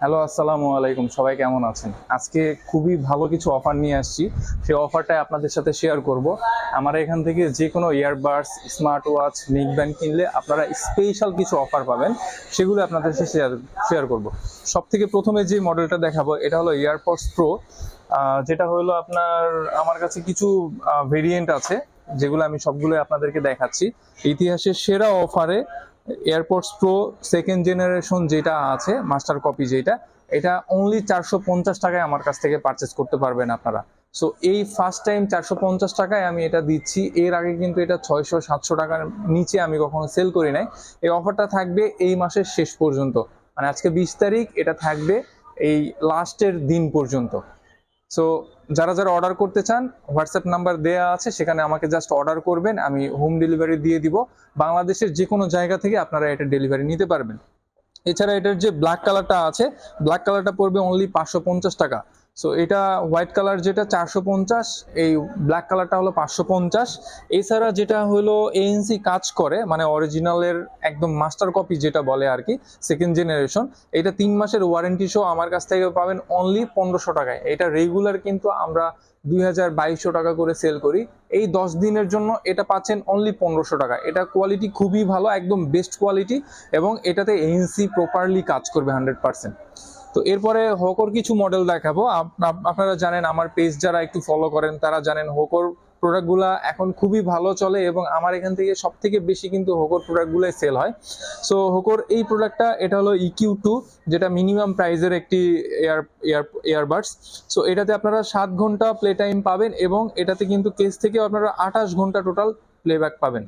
Hello, আসসালামু আলাইকুম। সবাই কেমন আছেন? আজকে খুবই ভালো কিছু অফার নিয়ে আসছি। সেই অফারটাই আপনাদের সাথে শেয়ার করব। আমার এখান থেকে যে কোনো earbuds smart watch neck band কিনলে আপনারা স্পেশাল কিছু অফার পাবেন। সেগুলো আপনাদের সাথে শেয়ার শেয়ার করব। সব থেকে প্রথমে যে মডেলটা দেখাবো, এটা হলো এয়ারপডস প্রো যেটা হলো আপনার, আমার কাছে কিছু ভেরিয়েন্ট আছে, যেগুলো আমি সবগুলো আপনাদেরকে দেখাচ্ছি। ইতিহাসের সেরা অফারে এয়ারপোর্টস প্রো সেকেন্ড জেনারেশন যেটা আছে মাস্টার কপি যেটা, এটা অনলি চারশো পঞ্চাশ টাকায় আমার কাছ থেকে পারচেস করতে পারবেন আপনারা। সো এই ফার্স্ট টাইম চারশো পঞ্চাশ টাকায় আমি এটা দিচ্ছি। এর আগে কিন্তু এটা ছয়শো সাতশো টাকার নিচে আমি কখনো সেল করি নাই। এই অফারটা থাকবে এই মাসের শেষ পর্যন্ত। মানে আজকে বিশ তারিখ, এটা থাকবে এই লাস্টের দিন পর্যন্ত। সো যারা যারা অর্ডার করতে চান হোয়াটসঅ্যাপ নাম্বার দেয়া আছে, সেখানে আমাকে জাস্ট অর্ডার করবেন, আমি হোম ডেলিভারি দিয়ে দিব। বাংলাদেশের যে কোনো জায়গা থেকে আপনারা এটা ডেলিভারি নিতে পারবেন। এছাড়া এটার যে ব্ল্যাক কালারটা আছে ব্ল্যাক কালারটা পড়বে অনলি পাঁচশো পঞ্চাশ টাকা। সো এটা হোয়াইট কালার যেটা চারশো পঞ্চাশ, এই ব্ল্যাক কালারটা হলো পাঁচশো পঞ্চাশ। এছাড়া যেটা হলো এএনসি কাজ করে মানে অরিজিনালের একদম মাস্টার কপি যেটা বলে আর কি সেকেন্ড জেনারেশন এটা তিন মাসের ওয়ারেন্টি সহ আমার কাছ থেকে পাবেন অনলি পনেরোশো টাকায়। এটা রেগুলার কিন্তু আমরা দুই হাজার বাইশশো টাকা করে সেল করি। এই দশ দিনের জন্য এটা পাচ্ছেন অনলি পনেরোশো টাকা। এটা কোয়ালিটি খুবই ভালো, একদম বেস্ট কোয়ালিটি এবং এটাতে এএনসি প্রপারলি কাজ করবে হান্ড্রেড পার্সেন্ট তো এরপরে হোকোর কিছু মডেল দেখাবো। আপ- আপ- আপনারা জানেন আমার পেজ যারা একটু ফলো করেন, তারা জানেন হোকোর প্রোডাক্টগুলা এখন খুবই ভালো চলে এবং আমার এখান থেকে সব থেকে বেশি কিন্তু হোকোর প্রোডাক্টগুলোই সেল হয়। সো হোকোর এই প্রোডাক্টটা এটা হলো ইকিউ টু যেটা মিনিমাম প্রাইজের একটি এয়ার এয়ার এয়ারবাডস সো এটাতে আপনারা সাত ঘণ্টা প্লে টাইম পাবেন এবং এটাতে কিন্তু কেস থেকে আপনারা আঠাশ ঘণ্টা টোটাল প্লেব্যাক পাবেন।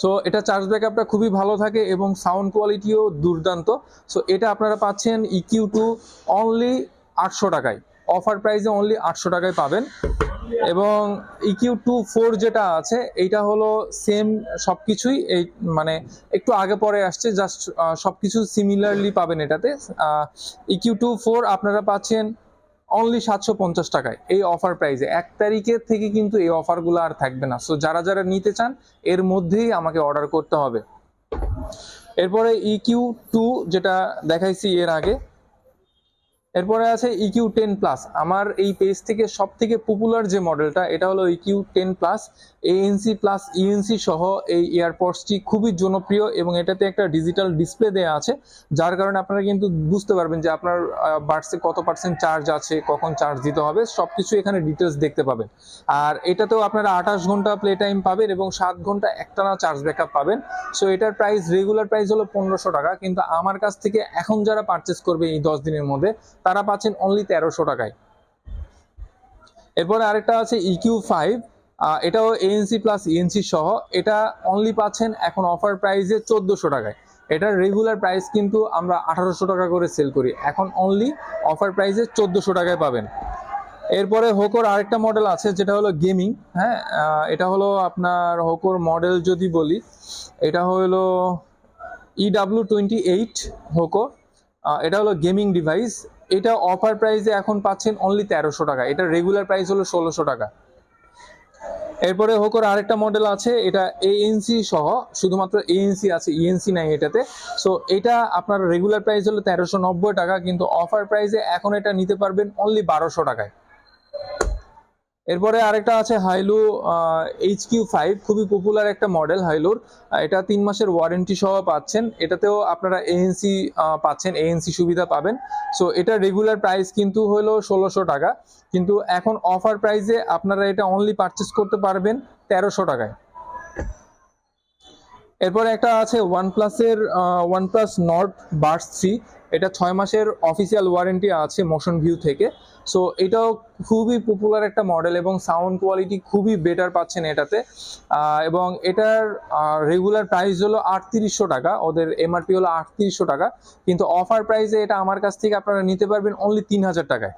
সো এটা চার্জ ব্যাকআপটা খুবই ভালো থাকে এবং সাউন্ড কোয়ালিটিও দুর্দান্ত। সো এটা আপনারা পাচ্ছেন ইকিউ টু অনলি আটশো টাকায়। অফার প্রাইসে অনলি আটশো টাকায় পাবেন। এবং ইকিউ টু ফোর যেটা আছে, এইটা হলো সেম সব কিছুই এই মানে একটু আগে পরে আসছে জাস্ট সব কিছু সিমিলারলি পাবেন এটাতে। ইকিউ টু ফোর আপনারা পাচ্ছেন অনলি সাতশো পঞ্চাশ টাকায় এই অফার প্রাইসে এক তারিখের থেকে কিন্তু এই অফারগুলো আর থাকবে না। সো যারা যারা নিতে চান, এর মধ্যেই আমাকে অর্ডার করতে হবে। এরপরে ইকিউ টু যেটা দেখাইছি এর আগে এরপরে আছে ইকিউ টেন প্লাস আমার এই পেজ থেকে সব থেকে পপুলার যে মডেলটা এটা হলো EQ ten plus ANC plus ENC সহ এই এয়ারপডসটি খুবই জনপ্রিয় এবং এটাতে একটা ডিজিটাল ডিসপ্লে দেওয়া আছে, যার কারণে আপনারা কিন্তু বুঝতে পারবেন যে আপনার বার্ডসে কত পার্সেন্ট চার্জ আছে, কখন চার্জ দিতে হবে, সবকিছু এখানে ডিটেলস দেখতে পাবেন। আর এটাতেও আপনারা আঠাশ ঘণ্টা প্লে টাইম পাবেন এবং সাত ঘণ্টা একটানা চার্জ ব্যাকআপ পাবেন। সো এটার প্রাইস রেগুলার প্রাইস হলো পনেরোশো টাকা। কিন্তু আমার কাছ থেকে এখন যারা পারচেস করবে এই দশ দিনের মধ্যে তারা পাচ্ছেন অনলি তেরোশো টাকায়। এরপরে আরেকটা আছে E ইকিউ ফাইভ এটাও এএনসি প্লাস ইএনসি সহ, এটা অনলি পাচ্ছেন এখন অফার প্রাইসে চোদ্দোশো টাকায়। এটার রেগুলার প্রাইস কিন্তু আমরা আঠারোশো টাকা করে সেল করি। এখন অনলি অফার প্রাইসে চোদ্দোশো টাকায় পাবেন। এরপরে হোকোর আরেকটা মডেল আছে, যেটা হলো গেমিং হ্যাঁ? এটা হলো আপনার হোকোর মডেল যদি বলি, এটা হলো E EW twenty eight Hoco এটা হলো গেমিং ডিভাইস এটা অফার প্রাইসে এখন পাচ্ছেন অনলি তেরোশো টাকা। এটা রেগুলার প্রাইস হলো ষোলোশো টাকা। এরপরে হোকোর আরেকটা মডেল আছে, এটা এএনসি সহ, শুধুমাত্র এএনসি আছে ইএনসি নাই এটাতে। সো এটা আপনার রেগুলার প্রাইস হলো তেরোশো টাকা, কিন্তু অফার প্রাইসে এখন এটা নিতে পারবেন অনলি বারোশো টাকায়। এরপরে আরেকটা আছে হাইলু এইচ কিউ ফাইভ খুবই পপুলার একটা মডেল হাইলুর। এটা তিন মাসের ওয়ারেন্টি সহ পাচ্ছেন। এটাতেও আপনারা এএনসি পাচ্ছেন এএনসি সুবিধা পাবেন। সো এটা রেগুলার প্রাইস কিন্তু হলো ষোলোশো টাকা। কিন্তু এখন অফার প্রাইসে আপনারা এটা অনলি পারচেস করতে পারবেন তেরোশো টাকায়। এরপরে একটা আছে ওয়ানপ্লাসের ওয়ানপ্লাস নট বার্স থ্রি এটা ছয় মাসের অফিসিয়াল ওয়ারেন্টি আছে মোশন ভিউ থেকে। সো এটাও খুবই পপুলার একটা মডেল এবং সাউন্ড কোয়ালিটি খুবই বেটার পাচ্ছেন এটাতে। এবং এটার রেগুলার প্রাইস হলো আটত্রিশশো টাকা। ওদের এমআরপি হলো আটত্রিশশো টাকা। কিন্তু অফার প্রাইসে এটা আমার কাছ থেকে আপনারা নিতে পারবেন অনলি তিন হাজার টাকায়।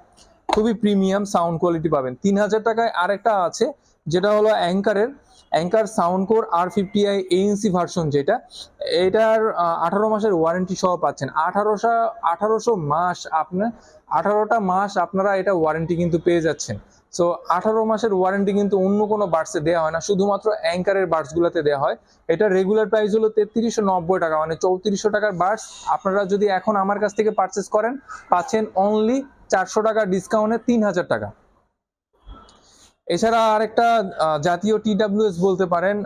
খুবই প্রিমিয়াম সাউন্ড কোয়ালিটি পাবেন। তিন হাজার টাকায় আরেকটা আছে, যেটা হলো অ্যাঙ্কারের। Anker sound core R fifty I ANC version যেটা। এটার আঠারো মাসের ওয়ারেন্টি সহ পাচ্ছেন। আঠারোশো আঠারোশো মাস আপনার আঠারোটা মাস আপনারা এটা ওয়ারেন্টি কিন্তু পেয়ে যাচ্ছেন। সো আঠারো মাসের ওয়ারেন্টি কিন্তু অন্য কোনো বার্ডসে দেওয়া হয় না, শুধুমাত্র অ্যাঙ্কারের বার্ডসগুলোতে দেওয়া হয়। এটা রেগুলার প্রাইস হলো তেত্রিশশো নব্বই টাকা মানে চৌত্রিশশো টাকার বার্ডস আপনারা যদি এখন আমার কাছ থেকে পারচেস করেন, পাচ্ছেন অনলি চারশো টাকা ডিসকাউন্টে তিন হাজার টাকা। এছাড়া আরেকটা জাতীয় টিডাব্লিউএস বলতে পারেন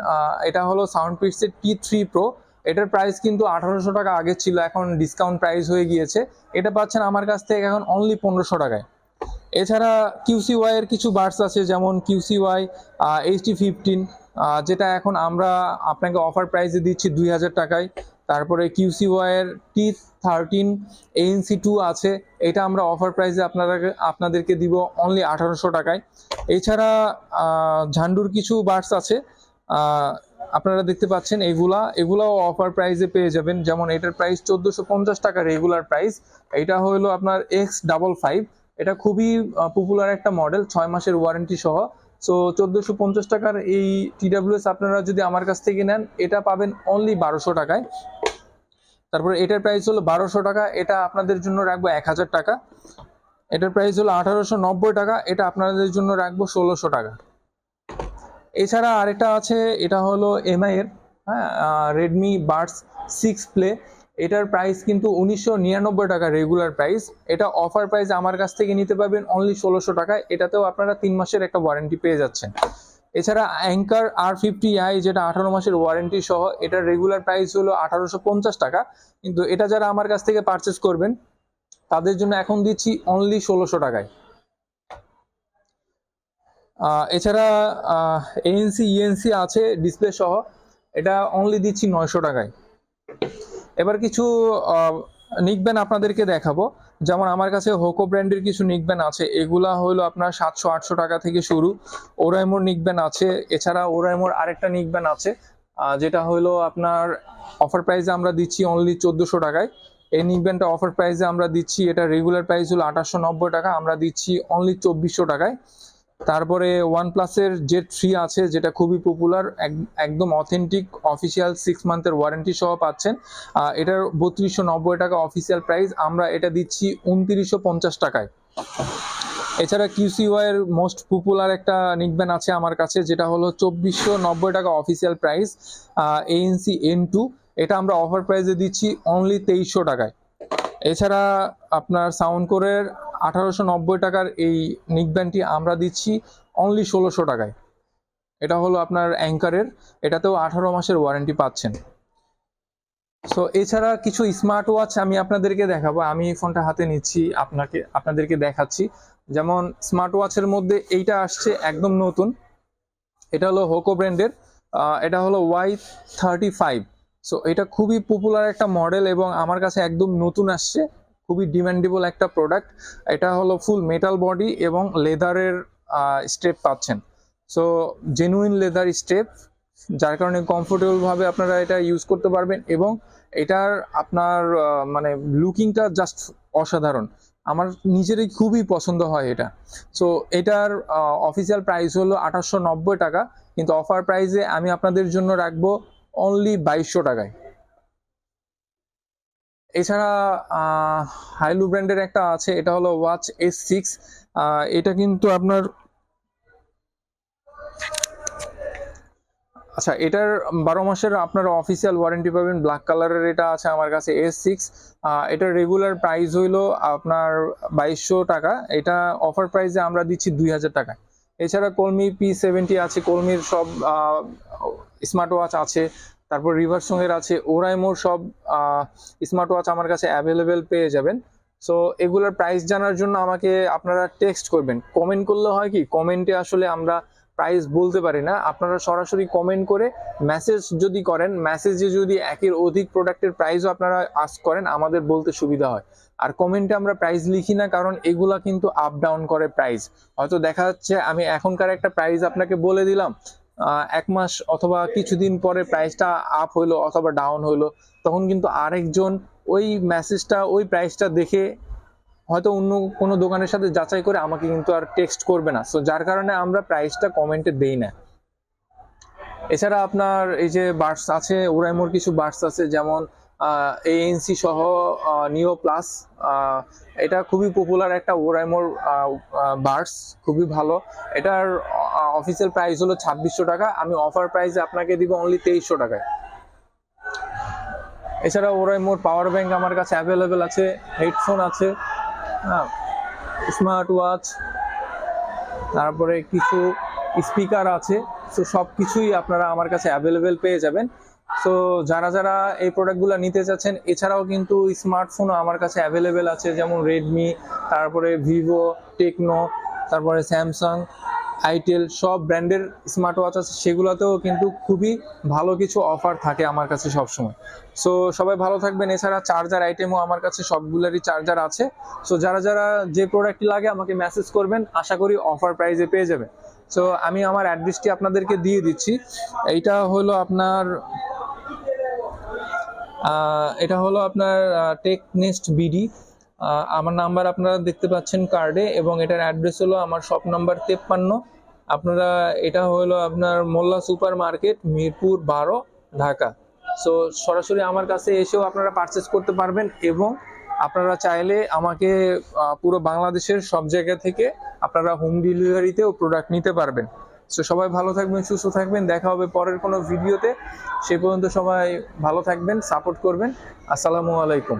এটা হলো সাউন্ড পিটসের টি থ্রি প্রো এটার প্রাইস কিন্তু আঠারোশো টাকা আগে ছিল, এখন ডিসকাউন্ট প্রাইস হয়ে গিয়েছে। এটা পাচ্ছেন আমার কাছ থেকে এখন অনলি পনেরোশো টাকায়। এছাড়া কিউসিওয়াই এর কিছু বার্ডস আছে, যেমন কিউসিওয়াই এইচটি ফিফটিন যেটা এখন আমরা আপনাকে অফার প্রাইসে দিচ্ছি দুই হাজার টাকায়। তারপরে কিউসিওয়াই এর টি থার্টিন এএনসি টু আছে। এটা আমরা অফার প্রাইসে আপনারা আপনাদেরকে দিব অনলি আঠারোশো টাকায়। এছাড়া ঝান্ডুর কিছু বার্ডস আছে। আপনারা দেখতে পাচ্ছেন এগুলা। এগুলাও অফার প্রাইসে পেয়ে যাবেন। যেমন এটার প্রাইস চোদ্দোশো পঞ্চাশ টাকা রেগুলার প্রাইস এটা হলো আপনার এক্স ডাবল ফাইভ এটা খুবই পপুলার একটা মডেল ছয় মাসের ওয়ারেন্টি সহ। সো চোদ্দোশো পঞ্চাশ টাকার এই টিডাব্লিউএস আপনারা যদি আমার কাছ থেকে নেন, এটা পাবেন অনলি বারোশো টাকায়। তারপরে এটার প্রাইস হলো বারোশো টাকা, এটা আপনাদের জন্য রাখব এক হাজার টাকা। এটার প্রাইস হলো আঠারোশো নব্বই টাকা, এটা আপনাদের জন্য রাখব ষোলোশো টাকা। এছাড়া আরেকটা আছে, এটা হলো এমআই এর হ্যাঁ রেডমি বার্ডস সিক্স প্লে এটার প্রাইস কিন্তু উনিশশো নিরানব্বই টাকা রেগুলার প্রাইস এটা অফার প্রাইস আমার কাছ থেকে নিতে পারবেন অনলি ষোলোশো টাকা। এটাতেও আপনারা তিন মাসের একটা ওয়ারেন্টি পেয়ে যাচ্ছেন। এছাড়া অ্যাঙ্কার আর ফিফটি আই যেটা আঠারো মাসের ওয়ারেন্টি সহ, এটার রেগুলার প্রাইস হলো আঠারোশো পঞ্চাশ টাকা। কিন্তু এটা যারা আমার কাছ থেকে পারচেস করবেন, তাদের জন্য এখন দিচ্ছি অনলি ষোলোশো টাকায়। এছাড়া এএনসি ইএনসি আছে ডিসপ্লে সহ, এটা অনলি দিচ্ছি নয়শো টাকায়। এবার কিছু নিকব্যান আপনাদেরকে দেখাবো। যেমন আমার কাছে হোকো ব্র্যান্ডের কিছু নিকব্যান আছে। এগুলা হলো আপনার সাতশো, আটশো টাকা থেকে শুরু। ওরাইমোর নিকব্যান আছে। এছাড়া ওরাইমোর আরেকটা নিকব্যান আছে যেটা হলো আপনার অফার প্রাইসে আমরা দিচ্ছি অনলি চোদ্দোশো টাকায়। এই নিকব্যানটা অফার প্রাইসে আমরা দিচ্ছি, এটা রেগুলার প্রাইস হলো আঠাশশো নব্বই টাকা। আমরা দিচ্ছি অনলি চব্বিশশো টাকায়। তারপরে ওয়ান প্লাসের যে থ্রি আছে, যেটা খুবই পপুলার একদম অথেন্টিক অফিসিয়াল সিক্স মান্থের ওয়ারেন্টি সহ পাচ্ছেন। এটার বত্রিশশো নব্বই টাকা অফিসিয়াল প্রাইস আমরা এটা দিচ্ছি উনত্রিশশো পঞ্চাশ টাকায়। এছাড়া কিউসিওয়াই এর মোস্ট পপুলার একটা নিকব্যান আছে আমার কাছে, যেটা হলো চব্বিশশো নব্বই টাকা official price ANC N two এটা আমরা অফার প্রাইসে দিচ্ছি অনলি তেইশশো টাকায়। এছাড়া আপনার সাউন্ড কোরের আঠারোশো নব্বই টাকার এই নিকব্যান্ডটি আমরা দিচ্ছি অনলি ষোলোশো টাকায়। এটা হলো আপনার অ্যাঙ্কারের এটাতেও আঠারো মাসের ওয়ারেন্টি পাচ্ছেন। সো এছাড়া কিছু স্মার্ট ওয়াচ আমি আপনাদেরকে দেখাবো। আমি এই ফোনটা হাতে নিচ্ছি আপনাকে, আপনাদেরকে দেখাচ্ছি। যেমন স্মার্ট ওয়াচের মধ্যে এইটা আসছে একদম নতুন। এটা হলো হোকো ব্র্যান্ডের এটা হলো ওয়াই থার্টি ফাইভ সো এটা খুবই পপুলার একটা মডেল এবং আমার কাছে একদম নতুন আসছে। খুবই ডিমান্ডেবল একটা প্রোডাক্ট এটা হলো ফুল মেটাল বডি এবং লেদারের স্টেপ পাচ্ছেন। সো জেনুইন লেদার স্টেপ যার কারণে কমফোর্টেবল ভাবে আপনারা এটা ইউজ করতে পারবেন এবং এটার আপনার মানে লুকিংটা জাস্ট অসাধারণ। আমার নিজেরই খুবই পছন্দ হয় এটা। সো এটার অফিসিয়াল প্রাইস হলো আঠাশশো টাকা, কিন্তু অফার প্রাইসে আমি আপনাদের জন্য রাখব অনলি বাইশশো টাকায়। এছাড়া হাইলু ব্র্যান্ডের একটা আছে, এটা হলো ওয়াচ এস সিক্স এটা কিন্তু আপনার আচ্ছা এটার বারো মাসের আপনার অফিসিয়াল ওয়ারেন্টি পাবেন ব্ল্যাক কালারের এটা আছে আমার কাছে এস সিক্স এটার রেগুলার প্রাইস হইল আপনার বাইশশো টাকা, এটা অফার প্রাইসে আমরা দিচ্ছি দুই হাজার টাকা। এছাড়া কলমি পি সেভেন্টি আছে কলমির সব স্মার্ট ওয়াচ আছে তারপর রিভার সঙ্গের আছে ওরাইমোর সব স্মার্ট ওয়াচ আমার কাছে অ্যাভেলেবেল পেয়ে যাবেন। সো এগুলোর প্রাইস জানার জন্য আমাকে আপনারা টেক্সট করবেন। কমেন্ট করলে হয় কি? কমেন্টে আসলে আমরা প্রাইস বলতে পারি না। আপনারা সরাসরি কমেন্ট করে মেসেজ যদি করেন মেসেজে যদি একের অধিক প্রোডাক্টের প্রাইসও আপনারা আস করেন, আমাদের বলতে সুবিধা হয়। আর কমেন্টে আমরা প্রাইস লিখি না, কারণ এগুলা কিন্তু আপ ডাউন করে প্রাইস হয়তো দেখা যাচ্ছে আমি এখনকার একটা প্রাইস আপনাকে বলে দিলাম এক মাস অথবা কিছুদিন পরে প্রাইসটা আপ হইল অথবা ডাউন হইল, তখন কিন্তু আরেকজন ওই মেসেজটা ওই প্রাইসটা দেখে হয়তো অন্য কোনো দোকানের সাথে যাচাই করে আমাকে কিন্তু আর টেক্সট করবে না। সো যার কারণে আমরা প্রাইসটা কমেন্টে দেই না। এছাড়া আপনার এই যে বার্ডস আছে ওরাইমোর কিছু বার্ডস আছে, যেমন এএনসি সহ নিও প্লাস এটা খুবই পপুলার একটা ওরাইমোর বার্স খুবই ভালো। এটার অফিসিয়াল প্রাইস হলো ছাব্বিশশো টাকা। আমি অফার প্রাইসে আপনাকে দিব অনলি তেইশশো টাকায়। এছাড়া ওরাইমোর পাওয়ার ব্যাংক আমার কাছে অ্যাভেলেবেল আছে হেডফোন আছে হ্যাঁ স্মার্ট ওয়াচ তারপরে কিছু স্পিকার আছে। সো সব কিছুই আপনারা আমার কাছে অ্যাভেলেবেল পেয়ে যাবেন। সো যারা যারা এই প্রোডাক্টগুলো নিতে চাচ্ছেন, এছাড়াও কিন্তু স্মার্টফোনও আমার কাছে অ্যাভেলেবেল আছে, যেমন রেডমি তারপরে ভিভো টেকনো তারপরে স্যামসাং আইটেল সব ব্র্যান্ডের স্মার্ট ওয়াচ আছে, সেগুলোতেও কিন্তু খুবই ভালো কিছু অফার থাকে আমার কাছে সবসময়। সো সবাই ভালো থাকবেন, এছাড়া চার্জার আইটেমও আমার কাছে সবগুলোরই চার্জার আছে। সো যারা যারা যে প্রোডাক্টটি লাগে আমাকে মেসেজ করবেন, আশা করি অফার প্রাইজে পেয়ে যাবেন। সো আমি আমার অ্যাড্রেসটি আপনাদেরকে দিয়ে দিচ্ছি। এইটা হলো আপনার এটা হলো আপনার টেক নেক্সট বিডি আমার নাম্বার আপনারা দেখতে পাচ্ছেন কার্ডে এবং এটার অ্যাড্রেস হলো আমার শপ নাম্বার তেপ্পান্ন। আপনারা, এটা হলো আপনার মোল্লা সুপার মার্কেট মিরপুর বারো, ঢাকা। সো সরাসরি আমার কাছে এসেও আপনারা পারচেস করতে পারবেন এবং আপনারা চাইলে আমাকে পুরো বাংলাদেশের সব জায়গা থেকে আপনারা হোম ডেলিভারিতেও প্রোডাক্ট নিতে পারবেন। সো সবাই ভালো থাকবেন, সুস্থ থাকবেন। দেখা হবে পরের কোনো ভিডিওতে। সে পর্যন্ত সবাই ভালো থাকবেন সাপোর্ট করবেন। আসসালামু আলাইকুম।